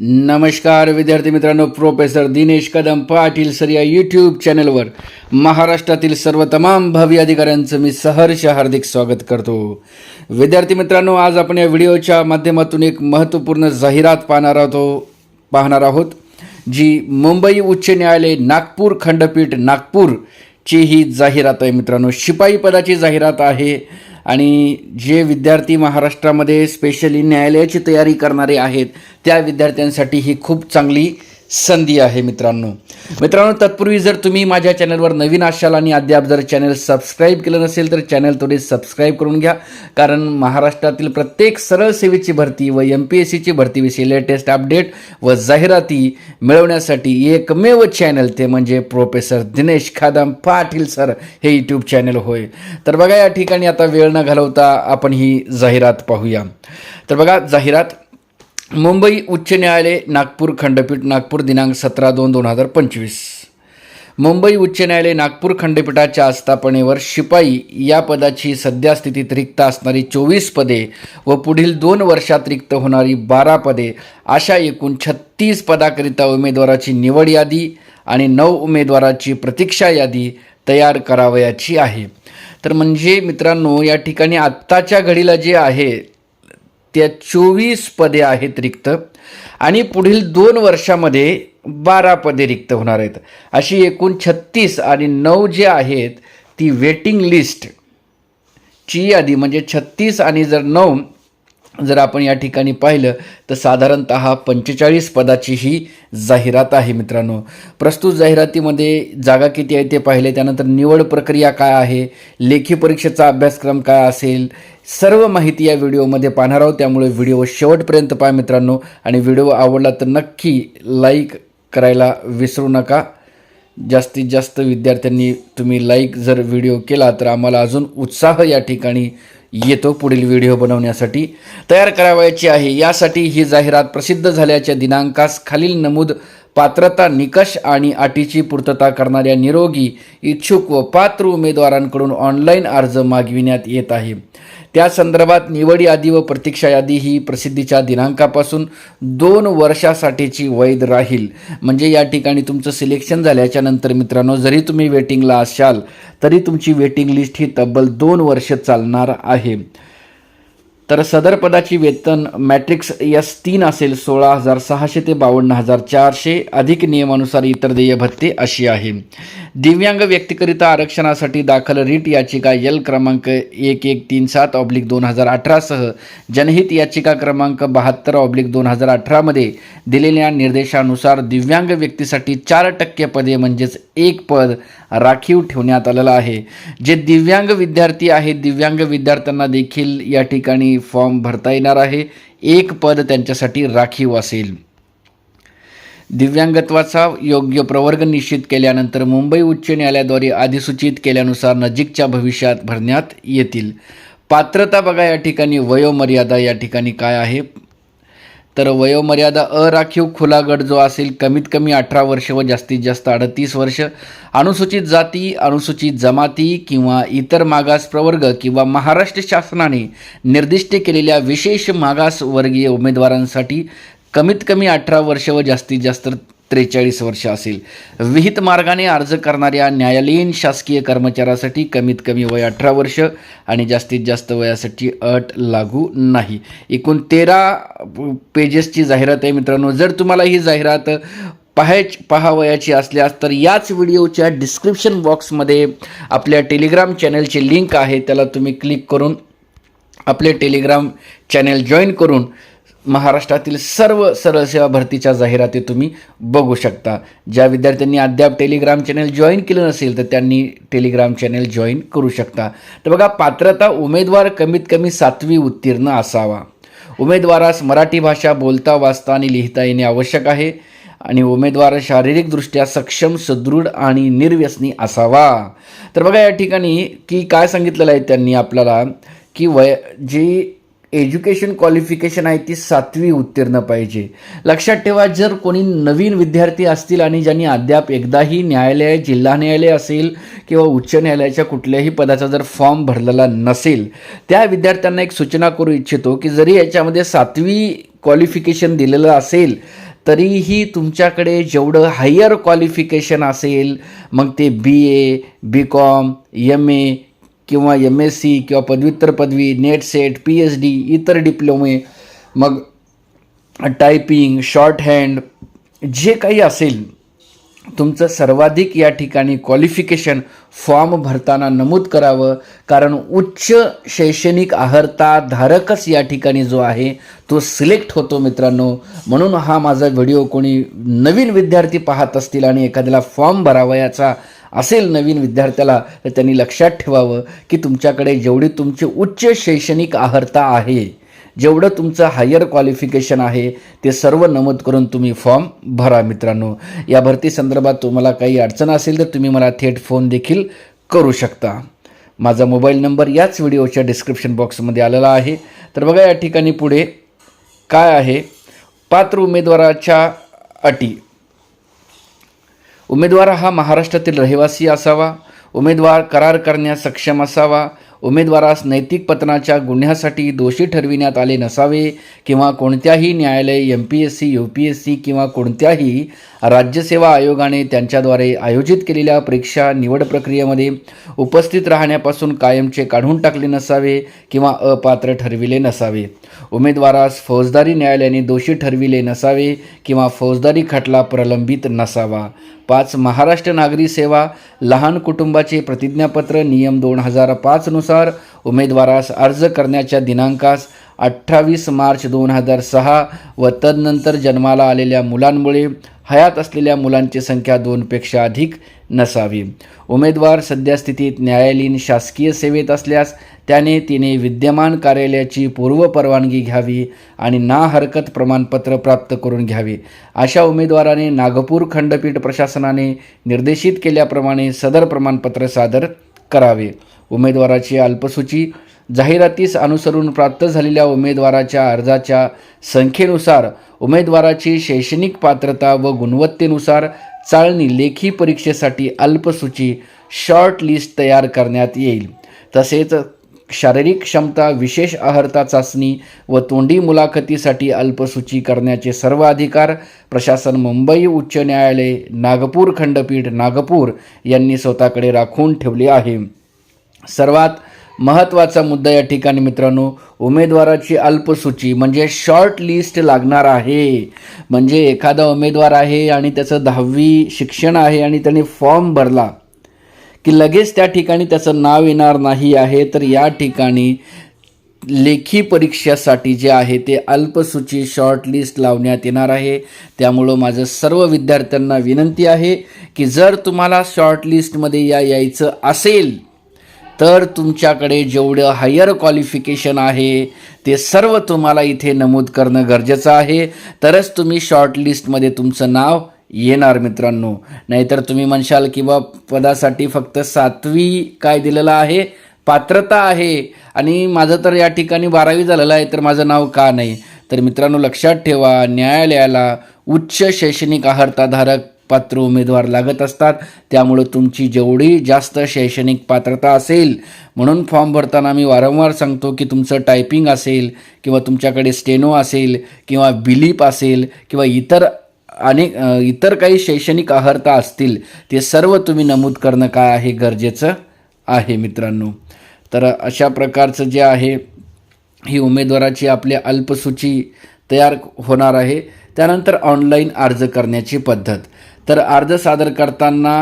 नमस्कार विद्यार्थी मित्रांनो. प्रोफेसर दिनेश कदम पाटील सर या यूट्यूब चॅनलवर महाराष्ट्रातील सर्व तमाम भावी अधिकाऱ्यांचं मी सहर्ष हार्दिक स्वागत करतो. विद्यार्थी मित्रांनो आज आपण या व्हिडिओच्या माध्यमातून एक महत्त्वपूर्ण जाहिरात पाहणार आहोत पाहणार आहोत जी मुंबई उच्च न्यायालय नागपूर खंडपीठ नागपूरची ही जाहिरात आहे. मित्रांनो शिपाई पदाची जाहिरात आहे. आणि जे विद्यार्थी महाराष्ट्रामध्ये स्पेशली न्यायालयाची तयारी करणारे आहेत त्या विद्यार्थ्यांसाठी ही खूप चांगली संधी आहे मित्रांनो. मित्रांनो तत्पूर्वी जर तुम्ही माझ्या चॅनलवर नवीन असाल आणि अद्याप जर चॅनल सबस्क्राईब केलं नसेल तर चॅनल थोडे सबस्क्राईब करून घ्या. कारण महाराष्ट्रातील प्रत्येक सरळ सेवेची भरती व एम पी एस सीची भरतीविषयी लेटेस्ट अपडेट व जाहिराती मिळवण्यासाठी एकमेव चॅनल ते म्हणजे प्रोफेसर दिनेश खादाम पाटील सर हे यूट्यूब चॅनल होय. तर बघा या ठिकाणी आता वेळ न घालवता आपण ही जाहिरात पाहूया. तर बघा जाहिरात मुंबई उच्च न्यायालय नागपूर खंडपीठ नागपूर दिनांक सतरा दोन दोन हजार पंचवीस. मुंबई उच्च न्यायालय नागपूर खंडपीठाच्या आस्थापनेवर शिपाई या पदाची सध्यास्थितीत रिक्त असणारी चोवीस पदे व पुढील दोन वर्षात रिक्त होणारी बारा पदे अशा एकूण छत्तीस पदाकरिता उमेदवाराची निवड यादी आणि नऊ उमेदवाराची प्रतीक्षा यादी तयार करावयाची आहे. तर म्हणजे मित्रांनो या ठिकाणी आत्ताच्या घडीला जे आहे त्या चोवीस पदे आहेत रिक्त आणि पुढील दोन वर्षामध्ये बारा पदे रिक्त होणार आहेत. अशी एकूण छत्तीस आणि नऊ जे आहेत ती वेटिंग लिस्ट ची यादी म्हणजे छत्तीस आणि जर नऊ जर आपण या ठिकाणी पाहिलं तर साधारणत पंचेचाळीस पदाची ही जाहिरात आहे मित्रांनो. प्रस्तुत जाहिरातीमध्ये जागा किती आहे ते पाहिले त्यानंतर निवड प्रक्रिया काय आहे लेखी परीक्षेचा अभ्यासक्रम काय असेल सर्व माहिती या व्हिडिओमध्ये पाहणार आहोत. त्यामुळे व्हिडिओ शेवटपर्यंत पहा मित्रांनो. आणि व्हिडिओ आवडला तर नक्की लाईक करायला विसरू नका. जास्तीत जास्त विद्यार्थ्यांनी तुम्ही लाईक जर व्हिडिओ केला तर आम्हाला अजून उत्साह या ठिकाणी येतो पुढील व्हिडिओ बनवण्यासाठी. तयार करावयाची आहे. यासाठी ही जाहिरात प्रसिद्ध झाल्याच्या दिनांकास खालील नमूद पात्रता निकष आणि अटीची पूर्तता करणाऱ्या निरोगी इच्छुक व पात्र उमेदवारांकडून ऑनलाईन अर्ज मागविण्यात येत आहे. त्या संदर्भात निवड यादी व प्रतीक्षा यादी ही प्रसिद्धीच्या दिनांकापासून दोन वर्षासाठीची वैध राहील. म्हणजे या ठिकाणी तुमचं सिलेक्शन झाल्याच्यानंतर मित्रांनो जरी तुम्ही वेटिंगला असाल तरी तुमची वेटिंग लिस्ट ही तब्बल दोन वर्ष चालणार आहे. तर सदर पदाची वेतन मॅट्रिक्स यस तीन असेल सोळा हजार सहाशे ते बावन्न हजार चारशे. अधिक नियमानुसार इतर देय भत्ते अशी आहे. दिव्यांग व्यक्तीकरिता आरक्षणासाठी दाखल रीट याचिका यल क्रमांक एक एक तीन सात ऑब्लिक दोन हजार अठरासह जनहित याचिका क्रमांक बहात्तर ऑब्लिक दोन हजार अठरामध्ये दिलेल्या निर्देशानुसार दिव्यांग व्यक्तीसाठी चार टक्के पदे म्हणजेच एक पद राखीव ठेवण्यात आलेलं आहे. जे दिव्यांग विद्यार्थी आहेत दिव्यांग विद्यार्थ्यांना देखील या ठिकाणी फॉर्म भरता येणार आहे. एक पद त्यांच्यासाठी राखीव असेल. दिव्यांगत्वाचा योग्य प्रवर्ग निश्चित केल्यानंतर मुंबई उच्च न्यायालयाद्वारे अधिसूचित केल्यानुसार नजीकच्या भविष्यात भरण्यात येतील. पात्रता बघा या ठिकाणी वयोमर्यादा या ठिकाणी काय आहे? तर वयोमर्यादा अराखीव खुला गट जो असेल कमीत कमी अठरा वर्ष व जास्तीत जास्त अडतीस वर्ष अनुसूचित जाती अनुसूचित जमाती किंवा इतर मागास प्रवर्ग किंवा महाराष्ट्र शासनाने निर्दिष्ट केलेल्या विशेष मागासवर्गीय उमेदवारांसाठी कमीत कमी अठरा वर्ष व जास्तीत जास्त त्रेचाळीस वर्ष असेल. विहित मार्गाने अर्ज करणाऱ्या न्यायालयीन शासकीय कर्मचाऱ्यासाठी कमीत कमी वय अठरा वर्ष आणि जास्तीत जास्त वयासाठी अट लागू नाही. एकूण तेरा पेजेसची जाहिरात आहे मित्रांनो. जर तुम्हाला ही जाहिरात पाहायच पाहावयाची असल्यास तर याच व्हिडिओच्या डिस्क्रिप्शन बॉक्समध्ये आपल्या टेलिग्राम चॅनलची लिंक आहे. त्याला तुम्ही क्लिक करून आपले टेलिग्राम चॅनल जॉईन करून महाराष्ट्रातील सर्व सरळ सेवा भरतीच्या जाहिराती तुम्ही बघू शकता. ज्या विद्यार्थ्यांनी अद्याप टेलिग्राम चॅनेल जॉईन केलं नसेल तर त्यांनी टेलिग्राम चॅनेल जॉईन करू शकता. तर बघा पात्रता उमेदवार कमीत कमी सातवी उत्तीर्ण असावा. उमेदवारास मराठी भाषा बोलता वाचता आणि लिहिता येणे आवश्यक आहे आणि उमेदवार शारीरिकदृष्ट्या सक्षम सुदृढ आणि निर्व्यसनी असावा. तर बघा या ठिकाणी की काय सांगितलेलं आहे त्यांनी आपल्याला की वय जी एज्युकेशन क्वालिफिकेशन आहे ती सातवी उत्तीर्ण पाहिजे. लक्षात ठेवा जर कोणी नवीन विद्यार्थी असतील आणि ज्यांनी अद्याप एकदाही न्यायालय जिल्हा न्यायालय असेल किंवा उच्च न्यायालयाच्या कुठल्याही पदाचा जर फॉर्म भरलेला नसेल त्या विद्यार्थ्यांना एक सूचना करू इच्छितो की जरी याच्यामध्ये सातवी क्वालिफिकेशन दिलेलं असेल तरीही तुमच्याकडे जेवढं हायर क्वालिफिकेशन असेल मग ते बी A B com M A किंवा एम एस सी किंवा पदव्युत्तर पदवी NET SET P H D इतर डिप्लोमे मग टायपिंग शॉर्ट हँड जे काही असेल तुमचं सर्वाधिक या ठिकाणी क्वालिफिकेशन फॉर्म भरताना नमूद करावं. कारण उच्च शैक्षणिक अर्हता धारकच या ठिकाणी जो आहे तो सिलेक्ट होतो मित्रांनो. म्हणून हा माझा व्हिडिओ कोणी नवीन विद्यार्थी पाहत असतील आणि एखाद्याला फॉर्म भरावयाचा असेल नवीन विद्यार्थ्याला तर त्यांनी लक्षात ठेवावं की तुमच्याकडे जेवढी तुमची उच्च शैक्षणिक अर्हता आहे जेवढं तुमचं हायर क्वालिफिकेशन आहे ते सर्व नमूद करून तुम्ही फॉर्म भरा मित्रांनो. या भरती संदर्भात तुम्हाला काही अडचण असेल तर तुम्ही मला थेट फोन देखील करू शकता. माझा मोबाईल नंबर याच व्हिडिओच्या डिस्क्रिप्शन बॉक्समध्ये आलेला आहे. तर बघा या ठिकाणी पुढे काय आहे. पात्र उमेदवाराच्या अटी. उमेदवार हा महाराष्ट्रातील रहिवासी असावा. उमेदवार करार करण्यास सक्षम असावा. उमेदवारास नैतिक पतनाच्या गुन्ह्यासाठी दोषी ठरविण्यात आले नसावे किंवा कोणत्याही न्यायालय M P S C U P S C किंवा कोणत्याही राज्यसेवा आयोगाने त्यांच्याद्वारे आयोजित केलेल्या परीक्षा निवड प्रक्रियेमध्ये उपस्थित राहण्यापासून कायमचे काढून टाकले नसावे किंवा अपात्र ठरविले नसावे. उमेदवारास फौजदारी न्यायालयाने दोषी ठरविले नसावे किंवा फौजदारी खटला प्रलंबित नसावा. पाच महाराष्ट्र नागरी सेवा लहान कुटुंबाचे प्रतिज्ञापत्र नियम दोन हजार पाचनुसार उमेदवारास अर्ज करण्याच्या दिनांकास अठ्ठावीस मार्च दोन हजार सहा व तदनंतर जन्माला आलेल्या मुलांमुळे हयात असलेल्या मुलांची संख्या दोनपेक्षा अधिक नसावी. उमेदवार सद्यस्थितीत न्यायालयीन शासकीय सेवेत असल्यास त्याने तिने विद्यमान कार्यालयाची पूर्व परवानगी घ्यावी आणि ना हरकत प्रमाणपत्र प्राप्त करून घ्यावे. अशा उमेदवाराने नागपूर खंडपीठ प्रशासनाने निर्देशित केल्याप्रमाणे सदर प्रमाणपत्र सादर करावे. उमेदवाराची अल्पसूची जाहिरातीस अनुसरून प्राप्त झालेल्या उमेदवाराच्या अर्जाच्या संख्येनुसार उमेदवाराची शैक्षणिक पात्रता व गुणवत्तेनुसार चाळणी लेखी परीक्षेसाठी अल्पसूची शॉर्ट लिस्ट तयार करण्यात येईल. तसेच शारीरिक क्षमता विशेष अर्हता चाचणी व तोंडी मुलाखतीसाठी अल्पसूची करण्याचे सर्व अधिकार प्रशासन मुंबई उच्च न्यायालय नागपूर खंडपीठ नागपूर यांनी स्वतःकडे राखून ठेवले आहे. सर्वात महत्त्वाचा मुद्दा या ठिकाणी मित्रांनो उमेदवाराची अल्पसूची म्हणजे शॉर्ट लिस्ट लागणार आहे. म्हणजे एखादा उमेदवार आहे आणि त्याचं दहावी शिक्षण आहे आणि त्याने फॉर्म भरला की लगेच त्या ठिकाणी त्याचं नाव येणार नाही आहे तर या ठिकाणी लेखी परीक्षेसाठी जे आहे ते अल्पसूची शॉर्ट लिस्ट लावण्यात येणार आहे. त्यामुळं माझं सर्व विद्यार्थ्यांना विनंती आहे की जर तुम्हाला शॉर्ट लिस्टमध्ये या यायचं असेल तर तुमच्याकडे जेवढं हायर क्वालिफिकेशन आहे ते सर्व तुम्हाला इथे नमूद करणं गरजेचं आहे. तरच तुम्ही शॉर्टलिस्टमध्ये तुमचं नाव येणार मित्रांनो. नाहीतर तुम्ही म्हणशाल की बा पदासाठी फक्त सातवी काय दिलेलं आहे? पात्रता आहे. आणि माझं तर या ठिकाणी बारावी झालेलं आहे तर माझं नाव का नाही? तर मित्रांनो लक्षात ठेवा न्यायालयाला उच्च शैक्षणिक अर्हताधारक पात्र उमेदवार लागत असतात. त्यामुळं तुमची जेवढी जास्त शैक्षणिक पात्रता असेल म्हणून फॉर्म भरताना मी वारंवार सांगतो की तुमचं टायपिंग असेल किंवा तुमच्याकडे स्टेनो असेल किंवा बिलीप असेल किंवा इतर अनेक इतर काही शैक्षणिक अर्हता असतील ते सर्व तुम्ही नमूद करणं काय आहे गरजेचं आहे मित्रांनो. तर अशा प्रकारचं जे आहे ही उमेदवाराची आपली अल्पसूची तयार होणार आहे. त्यानंतर ऑनलाईन अर्ज करण्याची पद्धत. तर अर्ज सादर करताना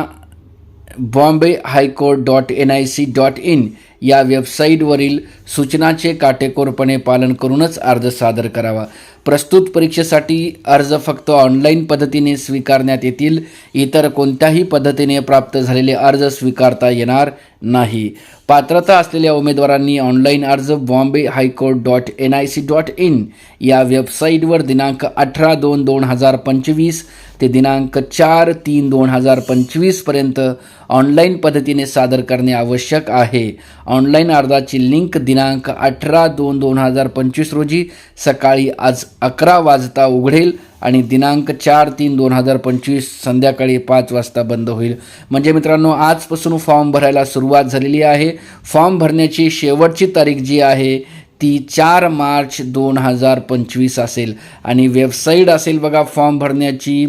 Bombay high court dot N I C dot in या वेबसाईटवरील सूचनाचे काटेकोरपणे पालन करूनच अर्ज सादर करावा. प्रस्तुत परीक्षेसाठी अर्ज फक्त ऑनलाईन पद्धतीने स्वीकारण्यात येतील. इतर कोणत्याही पद्धतीने प्राप्त झालेले अर्ज स्वीकारता येणार नाही. पात्रता असलेल्या उमेदवारांनी ऑनलाईन अर्ज Bombay high court dot N I C dot in या वेबसाईटवर दिनांक अठरा दोन दोन हजार पंचवीस ते दिनांक चार तीन दोन हजार पंचवीसपर्यंत ऑनलाईन पद्धतीने सादर करणे आवश्यक आहे. ऑनलाईन अर्जाची लिंक दिनांक अठरा दोन दोन हजार पंचवीस रोजी सकाळी आज अकरा वाजता उघडेल आणि दिनांक चार तीन दोन हजार पंचवीस संध्याकाळी पाच वाजता बंद होईल. म्हणजे मित्रांनो आजपासून फॉर्म भरायला सुरुवात झालेली आहे. फॉर्म भरण्याची शेवटची तारीख जी आहे ती चार मार्च दोन हजार पंचवीस असेल. आणि वेबसाईट असेल बघा फॉर्म भरण्याची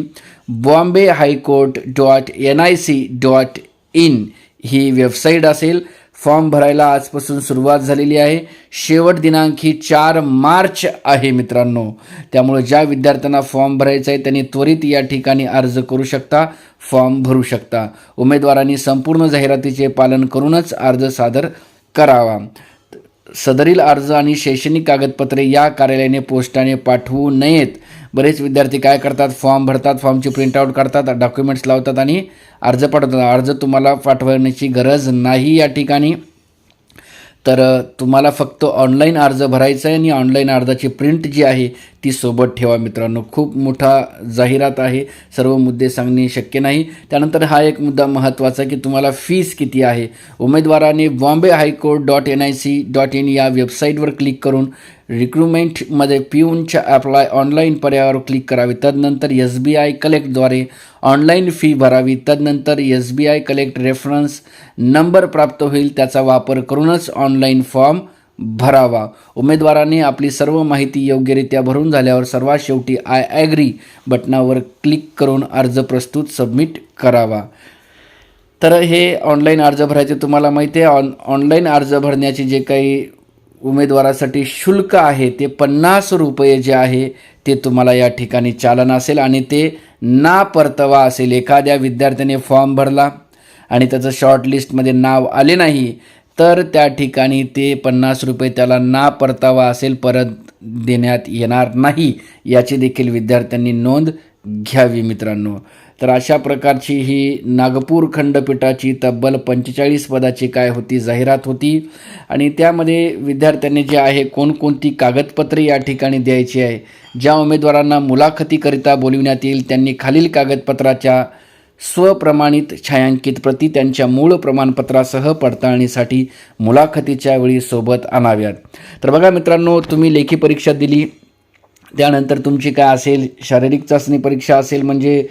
Bombay high court dot N I C dot in he website असेल. फॉर्म भरायला आजपासून सुरुवात झालेली आहे. शेवट दिनांक ही चार मार्च आहे मित्रांनो. त्यामुळे ज्या विद्यार्थ्यांना फॉर्म भरायचा आहे त्यांनी त्वरित या ठिकाणी अर्ज करू शकता फॉर्म भरू शकता. उमेदवारांनी संपूर्ण जाहिरातीचे पालन करूनच अर्ज सादर करावा. सदरील अर्ज आणि शैक्षणिक कागदपत्रे या कार्यालयाने पोस्टाने पाठवू नयेत. बरेच विद्यार्थी काय करतात? फॉर्म भरतात फॉर्मची प्रिंटआउट काढतात डॉक्युमेंट्स लावतात आणि अर्ज पाठवतात. अर्ज तुम्हाला पाठवण्याची गरज नाही या ठिकाणी. तर तुम्हाला फक्त ऑनलाईन अर्ज भरायचा आहे आणि ऑनलाईन अर्जाची प्रिंट जी आहे ती सोबत ठेवा मित्रांनो. खूप मोठा जाहिरात आहे. सर्व मुद्दे सांगणे शक्य नाही. त्यानंतर हा एक मुद्दा महत्त्वाचा की तुम्हाला फीस किती आहे? उमेदवाराने Bombay high court dot N I C dot in या वेबसाईटवर क्लिक करून रिक्रुटमेंटमध्ये पिऊनच्या अप्लाय ऑनलाईन पर्यायावर क्लिक करावे. तदनंतर एस बी आय कलेक्टद्वारे ऑनलाईन फी भरावी. तदनंतर S B I collect reference number प्राप्त होईल त्याचा वापर करूनच ऑनलाईन फॉर्म भरावा. उमेदवाराने आपली सर्व माहिती योग्यरित्या भरून झाल्यावर सर्वात शेवटी आय ॲग्री बटनावर क्लिक करून अर्ज प्रस्तुत सबमिट करावा. तर हे ऑनलाईन अर्ज भरायचे तुम्हाला माहिती आहे. ऑन ऑनलाईन अर्ज भरण्याची जे काही उमेदवारासाठी शुल्क आहे ते पन्नास रुपये जे आहे ते तुम्हाला या ठिकाणी चालन असेल आणि ते ना परतवा असेल. एखाद्या विद्यार्थ्याने फॉर्म भरला आणि त्याचं शॉर्टलिस्टमध्ये नाव आले नाही तर त्या ठिकाणी ते पन्नास रुपये त्याला ना परतावा असेल परत देण्यात येणार नाही. याची देखील विद्यार्थ्यांनी नोंद घ्यावी मित्रांनो. तर अशा प्रकारची ही नागपूर खंडपीठाची तब्बल पंचेचाळीस पदाची काय होती जाहिरात होती. आणि त्यामध्ये विद्यार्थ्यांनी जे आहे कोणकोणती कागदपत्रे या ठिकाणी द्यायची आहे ज्या उमेदवारांना मुलाखतीकरिता बोलविण्यात येईल त्यांनी खालील कागदपत्राच्या स्वप्रमाणित छायांकित प्रती त्यांच्या मूळ प्रमाणपत्रासह पडताळणीसाठी मुलाखतीच्या वेळी सोबत आणाव्यात. तर बघा मित्रांनो तुम्ही लेखी परीक्षा दिली त्यानंतर तुमची काय असेल? शारीरिक चाचणी परीक्षा असेल म्हणजे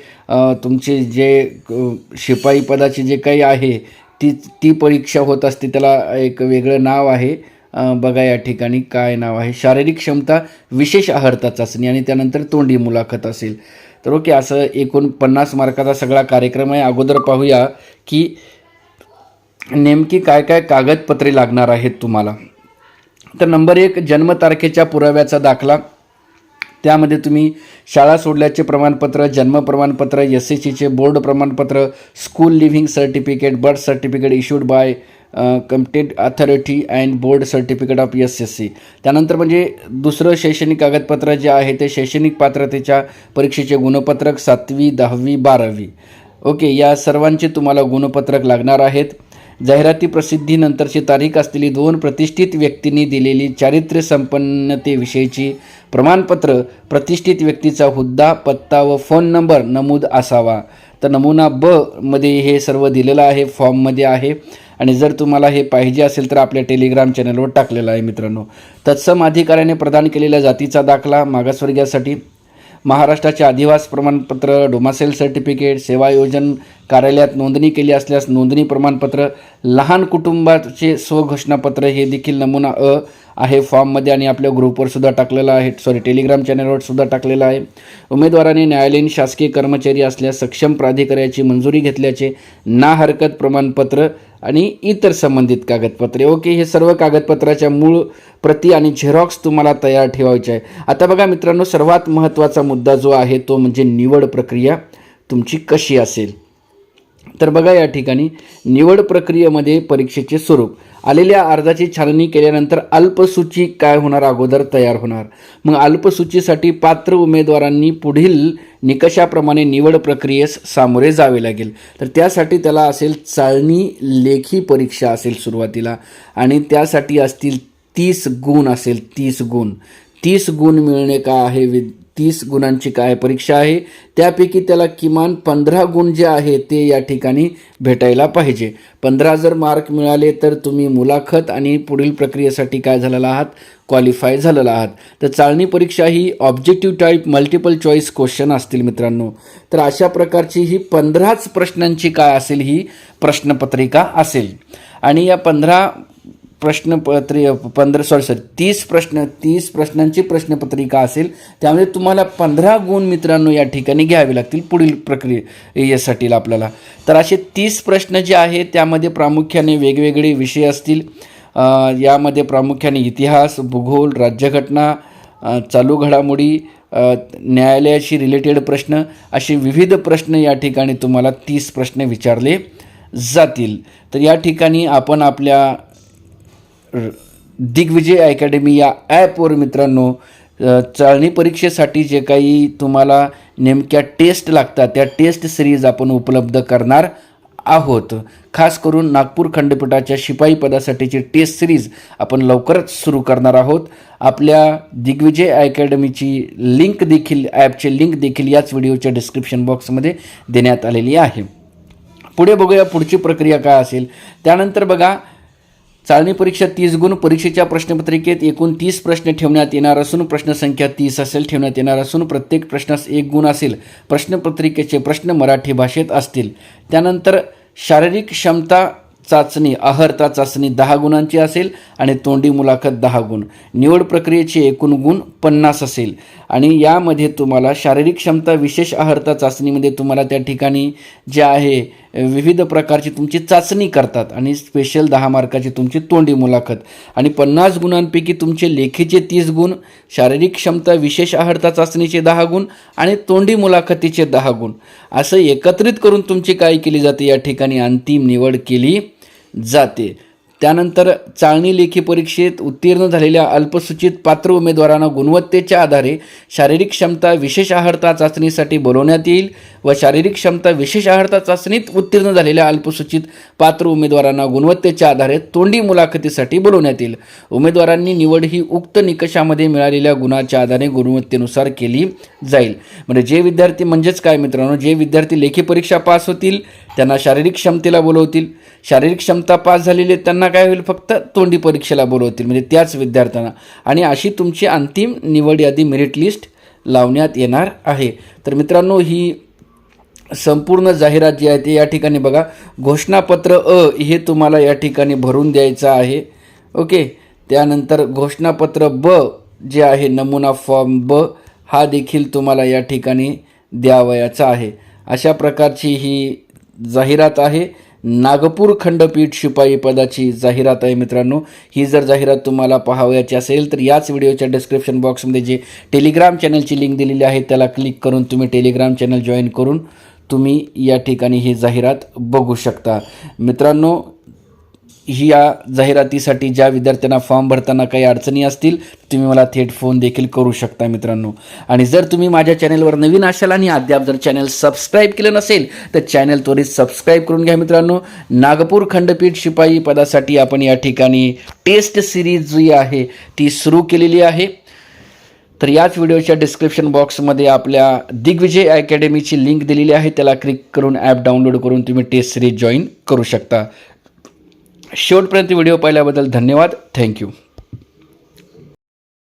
तुमचे जे शिपाई पदाची जे काही आहे ती ती परीक्षा होत असते त्याला एक वेगळं नाव आहे. बघा या ठिकाणी काय नाव आहे. शारीरिक क्षमता विशेष आहारता चाचणी आणि त्यानंतर तोंडी मुलाखत असेल. तर ओके असं एकूण पन्नास मार्काचा सगळा कार्यक्रम आहे. अगोदर पाहूया की नेमकी काय काय कागदपत्रे लागणार आहेत तुम्हाला. तर नंबर एक जन्मतारखेच्या पुराव्याचा दाखला. त्यामध्ये तुम्ही शाळा सोडल्याचे प्रमाणपत्र जन्म प्रमाणपत्र एस एस सीचे बोर्ड प्रमाणपत्र school leaving certificate birth certificate issued by competent authority and board certificate of S S C त्यानंतर म्हणजे दुसरं शैक्षणिक कागदपत्र जे आहे ते शैक्षणिक पात्रतेच्या परीक्षेचे गुणपत्रक सातवी दहावी बारावी. ओके या सर्वांचे तुम्हाला गुणपत्रक लागणार आहेत. जाहिराती प्रसिद्धीनंतरची तारीख असलेली दोन प्रतिष्ठित व्यक्तींनी दिलेली चारित्र्य संपन्नतेविषयीची प्रमाणपत्र प्रतिष्ठित व्यक्तीचा हुद्दा पत्ता व फोन नंबर नमूद असावा. तर नमुना ब मध्ये हे सर्व दिलेलं आहे फॉर्ममध्ये आहे. आणि जर तुम्हाला हे पाहिजे असेल तर आपल्या टेलिग्राम चॅनलवर टाकलेलं आहे मित्रांनो. तत्सम अधिकाऱ्याने प्रदान केलेल्या जातीचा दाखला मागासवर्गीयासाठी महाराष्ट्राचे अधिवास प्रमाणपत्र डोमासेल सर्टिफिकेट सेवा योजन कार्यालयात नोंदणी केली असल्यास नोंदणी प्रमाणपत्र लहान कुटुंबाचे स्वघोषणापत्र हे देखील नमुना अ आहे. फॉर्ममध्ये आणि आपल्या ग्रुपवर सुद्धा टाकलेलं आहे. सॉरी टेलिग्राम चॅनलवर सुद्धा टाकलेला आहे. उमेदवाराने न्यायालयीन शासकीय कर्मचारी असल्यास सक्षम प्राधिकाऱ्याची मंजुरी घेतल्याचे ना हरकत प्रमाणपत्र आणि इतर संबंधित कागदपत्रे. ओके हे सर्व कागदपत्राच्या मूळ प्रती आणि झेरॉक्स तुम्हाला तयार ठेवायचे आहे. आता बघा मित्रांनो सर्वात महत्त्वाचा मुद्दा जो आहे तो म्हणजे निवड प्रक्रिया तुमची कशी असेल? तर बघा या ठिकाणी निवड प्रक्रियेमध्ये परीक्षेचे स्वरूप. आलेल्या अर्जाची छाननी केल्यानंतर अल्पसूची काय होणार अगोदर तयार होणार? मग अल्पसूचीसाठी पात्र उमेदवारांनी पुढील निकषाप्रमाणे निवड प्रक्रियेस सामोरे जावे लागेल. तर त्यासाठी त्याला असेल चाळणी लेखी परीक्षा असेल सुरुवातीला आणि त्यासाठी असतील तीस गुण असेल तीस गुण. तीस गुण मिळणे का आहे वि तीस गुणांची काय परीक्षा आहे? त्यापैकी त्याला किमान पंधरा गुण जे आहे ते या ठिकाणी भेटायला पाहिजे. पंधरा जर मार्क मिळाले तर तुम्ही मुलाखत आणि पुढील प्रक्रियेसाठी काय झालेला आहात? क्वालिफाय झालेला आहात. तर चाळणी परीक्षा ही objective type multiple choice question असतील मित्रांनो. तर अशा प्रकारची ही पंधराच प्रश्नांची काय असेल ही प्रश्नपत्रिका असेल. आणि या पंधरा प्रश्नपत्रि पंधरा सॉरी सॉरी तीस प्रश्न तीस प्रश्नांची प्रश्नपत्रिका असेल त्यामध्ये तुम्हाला पंधरा गुण मित्रांनो या ठिकाणी घ्यावे लागतील पुढील प्रक्रियेसाठी आपल्याला. तर असे तीस प्रश्न जे आहेत त्यामध्ये प्रामुख्याने वेगवेगळे विषय असतील. यामध्ये प्रामुख्याने इतिहास भूगोल राज्यघटना चालू घडामोडी न्यायालयाशी रिलेटेड प्रश्न असे विविध प्रश्न या ठिकाणी तुम्हाला तीस प्रश्न विचारले जातील. तर या ठिकाणी आपण आपल्या दिग्विजय अकॅडमी या ॲपवर मित्रांनो चाळणी परीक्षेसाठी जे काही तुम्हाला नेमक्या टेस्ट लागतात त्या टेस्ट सिरीज आपण उपलब्ध करणार आहोत. खास करून नागपूर खंडपीठाच्या शिपाई पदासाठीची टेस्ट सिरीज आपण लवकरच सुरू करणार आहोत. आपल्या दिग्विजय अकॅडमीची लिंक देखील ॲपची लिंक देखील याच व्हिडिओच्या डिस्क्रिप्शन बॉक्समध्ये देण्यात आलेली आहे. पुढे बघूया पुढची प्रक्रिया काय असेल. त्यानंतर बघा चालणी परीक्षा तीस गुण परीक्षेच्या प्रश्नपत्रिकेत एकूण तीस प्रश्न ठेवण्यात येणार असून प्रश्नसंख्या तीस असेल ठेवण्यात येणार असून प्रत्येक प्रश्नास एक गुण असेल. प्रश्नपत्रिकेचे प्रश्न मराठी भाषेत असतील. त्यानंतर शारीरिक क्षमता चाचणी अहर्ता चाचणी दहा गुणांची असेल आणि तोंडी मुलाखत दहा गुण. निवड प्रक्रियेचे एकूण गुण पन्नास असेल. आणि यामध्ये तुम्हाला शारीरिक क्षमता विशेष अहर्ता चाचणीमध्ये तुम्हाला त्या ठिकाणी जे आहे विविध प्रकारची तुमची चाचणी करतात आणि स्पेशल दहा मार्काची तुमची तोंडी मुलाखत. आणि पन्नास गुणांपैकी तुमचे लेखीचे तीस गुण शारीरिक क्षमता विशेष आहारता चाचणीचे दहा गुण आणि तोंडी मुलाखतीचे दहा गुण. असं एकत्रित करून तुमची काय केली जाते या ठिकाणी अंतिम निवड केली जाते. त्यानंतर चाळणी लेखी परीक्षेत उत्तीर्ण झालेल्या अल्पसूचित पात्र उमेदवारांना गुणवत्तेच्या आधारे शारीरिक क्षमता विशेष आहारता चाचणीसाठी बोलवण्यात येईल व शारीरिक क्षमता विशेष आहारता चाचणीत उत्तीर्ण झालेल्या अल्पसूचित पात्र उमेदवारांना गुणवत्तेच्या आधारे तोंडी मुलाखतीसाठी बोलवण्यात येईल. उमेदवारांनी निवड ही उक्त निकषामध्ये मिळालेल्या गुणाच्या आधारे गुणवत्तेनुसार केली जाईल. म्हणजे जे विद्यार्थी म्हणजेच काय मित्रांनो? जे विद्यार्थी लेखी परीक्षा पास होतील त्यांना शारीरिक क्षमतेला बोलवतील. शारीरिक क्षमता पास झालेली त्यांना काय होईल? फक्त तोंडी परीक्षेला बोलवतील म्हणजे त्याच विद्यार्थ्यांना. आणि अशी तुमची अंतिम निवड यादी मेरिट लिस्ट लावण्यात येणार आहे. तर मित्रांनो ही संपूर्ण जाहिरात जी आहे ती या ठिकाणी बघा. घोषणापत्र अ हे तुम्हाला या ठिकाणी भरून द्यायचं आहे. ओके? त्यानंतर घोषणापत्र ब जे आहे नमुना फॉर्म ब हा देखील तुम्हाला या ठिकाणी द्यावयाचा आहे. अशा प्रकारची ही जाहिरात आहे. नागपूर खंडपीठ शिपाई पदाची जाहिरात आहे मित्रांनो. ही जर जाहिरात तुम्हाला पाहावयाची असेल तर याच व्हिडिओच्या डिस्क्रिप्शन बॉक्समध्ये जे टेलिग्राम चॅनलची लिंक दिलेली आहे त्याला क्लिक करून तुम्ही टेलिग्राम चॅनल जॉईन करून तुम्ही या ठिकाणी ही जाहिरात बघू शकता. मित्रांनो ही या जाहिरातीसाठी ज्या विद्यार्थ्यांना फॉर्म भरताना काही अडचणी असतील तुम्ही मला थेट फोन देखील करू शकता मित्रांनो. आणि जर तुम्ही माझ्या चॅनलवर नवीन असाल आणि अद्याप जर चॅनल सबस्क्राईब केलं नसेल तर चॅनल त्वरित सबस्क्राईब करून घ्या मित्रांनो. नागपूर खंडपीठ शिपाई पदासाठी आपण या ठिकाणी टेस्ट सिरीज जी आहे ती सुरू केलेली आहे. तर याच व्हिडिओच्या डिस्क्रिप्शन बॉक्समध्ये आपल्या दिग्विजय अकॅडमीची लिंक दिलेली आहे त्याला क्लिक करून ॲप डाउनलोड करून तुम्ही टेस्ट सिरीज जॉईन करू शकता. शेवटपर्यंत व्हिडिओ पाहिल्याबद्दल धन्यवाद. थँक्यू